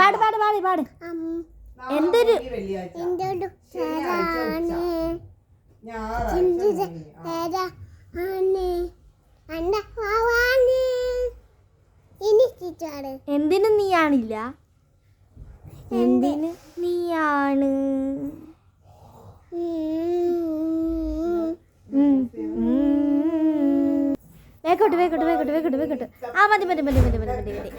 പാട് പാട് പാട് പാട്. എന്തൊരു എന്തൊരു എന്തിന് നീയാണില്ല? എന്തിന് നീയാണ്. വേക്കോട്ട് വേക്കോട്ട് വേക്കോട്ട് വേക്കോട്ട് വേക്കോട്ട് ആ മതി മതി മതി മതി മതി മതി മതി.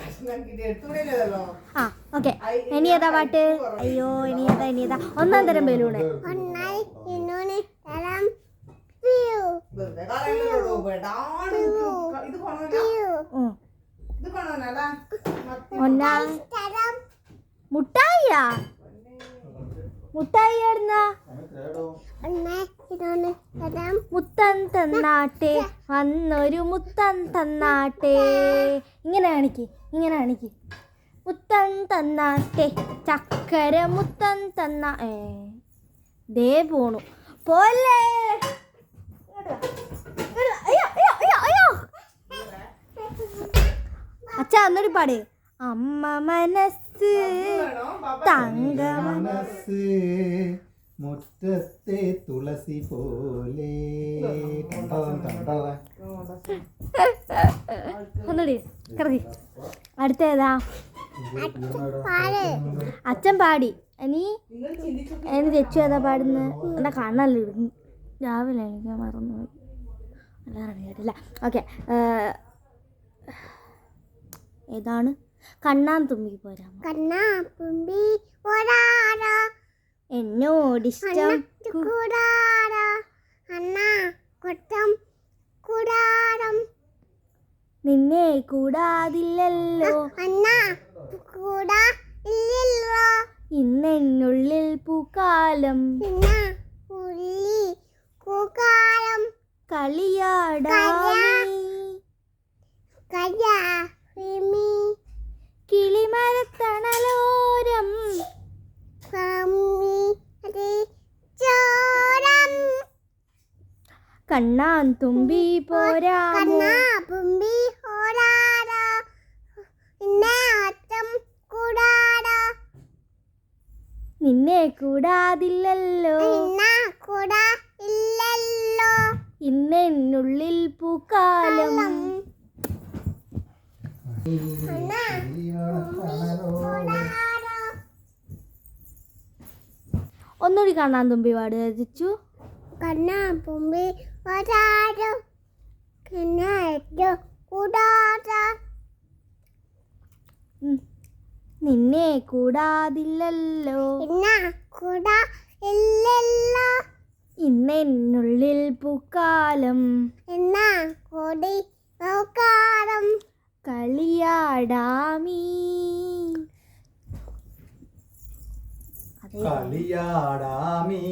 ആ. ഓക്കെ ഇനി ഏതാ പാട്ട്? അയ്യോ ഇനി ഏതാ ഇനി ഏതാ? ഒന്നാം തരം ബലൂണ്. ഒന്നാം മുട്ടായിയാ? മുട്ടായി മുത്തൻ തന്നാട്ടെ വന്നൊരു മുത്തൻ തന്നാട്ടെ. ഇങ്ങനെ കാണിക്ക് ഇങ്ങനെ കാണിക്ക്. മുത്തൻ തന്നാട്ടെ ചക്കര മുത്തൻ തന്ന ഏ ദേ പോണു. പോലെ അച്ഛ ഒന്നൂടി പാട്. അമ്മ മനസ്സ് തങ്ക മനസ്സ് മുറ്റത്തെ തുളസി പോലെ. ഒന്നുകൂടി കിടത്തി അടുത്ത ഏതാ പാൽ അച്ഛൻ പാടി. നീ എന്ന് തെച്ചു ഏതാ പാടുന്നത് എന്റെ കണ്ണല്ല ഇടുന്നു രാവിലെ എനിക്ക് മറന്നുപോയി അറിയാറില്ല കേട്ടില്ല. ഓക്കെ ഏതാണ്? കണ്ണാൻ തുമ്പി പോരാ കണ്ണാ തുമ്പി എന്നോട് എന്നോടിഷ്ടം കൂടാടാ. അണ്ണാ അണ്ണ കൊട്ടം കൂടാടം. നിന്നെ കൂടാതില്ലല്ലോ. അണ്ണ ഇന്നെന്നുള്ളിൽ പൂക്കാലം. കൂക്കാലം കളിയാടാമീ കിളിമരത്തണലോരം. കണ്ണാൻ തുമ്പി പോരാ കണ്ണാ നിന്നെ കൂടാതില്ലല്ലോ. പിന്നെ കൂടാ ഇല്ലല്ലോ ഇന്നെന്നുള്ളിൽ പൂക്കാലം. ഒന്നുകൂടി കാണാൻ തുമ്പി പാട് രചിച്ചു. കണ്ണാ തുമ്പി വരാരോ കണ്ണാ ഏറ്റവും കൂടാടോ ഉം. നിന്നെ കൂടാതില്ലല്ലോ. കൂടാ ഇല്ലല്ലോ. ഇന്നെന്നുള്ളിൽ പൂക്കാലം. എന്നാ കൊടി നോക്കാടം കളിയാടാമീ. കളിയാടാമീ.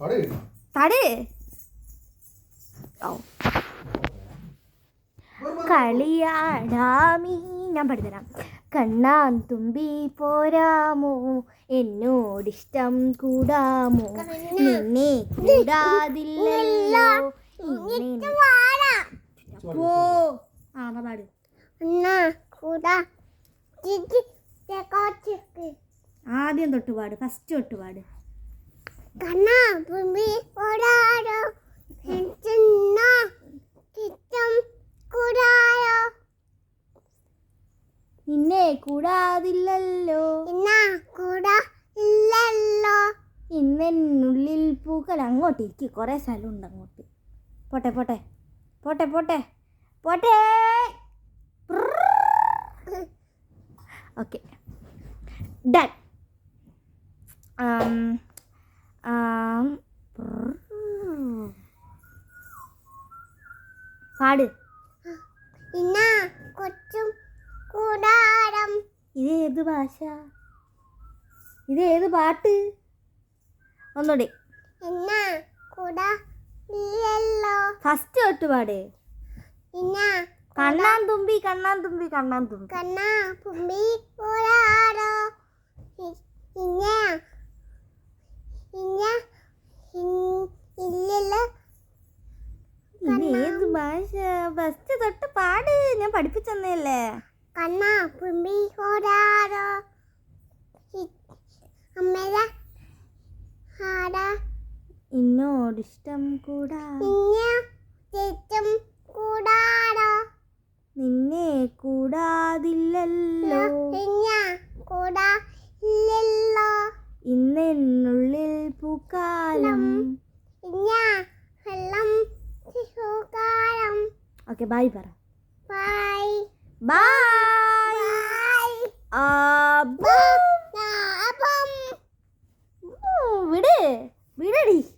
പാട്. തട് ഓ കളിയാടാമീ. ഞാൻ പഠിത്തരാം കണ്ണാൻ തുമ്പി പോരാമോ? എന്നോടിഷ്ടം കൂടാമോ? നിന്നെ കൂടാതില്ലല്ലോ. പോ. ആ പാട്. ആദ്യം തൊട്ട് പാട്. ഫസ്റ്റ് തൊട്ട് പാട്. കണ്ണാ പുമ്പി ഓടാടോ ചെന്ന ചിറ്റം കൂടാടോ നിന്നെ കൂടാതില്ലല്ലോ എന്നാ കൂടാ ഇല്ലല്ലോ ഇന്നെന്നുള്ളിൽ പൂക്കൾ അങ്ങോട്ട് ഇരിക്കും. കുറേ സ്ഥലമുണ്ട് അങ്ങോട്ട്. പോട്ടെ പോട്ടെ. പോട്ടെ പോട്ടെ. പോട്ടെ. ഓക്കെ. ഡൺ. പാട്. കൊച്ചും കൂടാരം. ഇത് ഏത് ഭാഷ? ഇത് ഏത് പാട്ട്? ഒന്നുകൂടി. ഫസ്റ്റ് തൊട്ട് പാട് കണ്ണാൻ തുമ്പി കണ്ണാൻ തുമ്പി കണ്ണാൻ തുമ്പി കണ്ണാ തുമ്പി കൂടാടോ ഇന്ന ഇന്ന ഇല്ലല്ലോ. ഇത് ഏത് ഭാഷ? ഫസ്റ്റ് തൊട്ട് പാട് ഞാൻ പഠിപ്പിച്ചെന്നല്ലേ കണ്ണാ തുമ്പി ഓടാറോ അമ്മേര ആടാ. എന്നോടിഷ്ടം കൂടാ. നിന്നെ കൂടാതില്ലല്ലോ. ഇന്നെന്നുള്ളിൽ പൂക്കാലം. ഓക്കെ ബൈ പറ. ബൈ ബൈ ആ விடு. விடடி.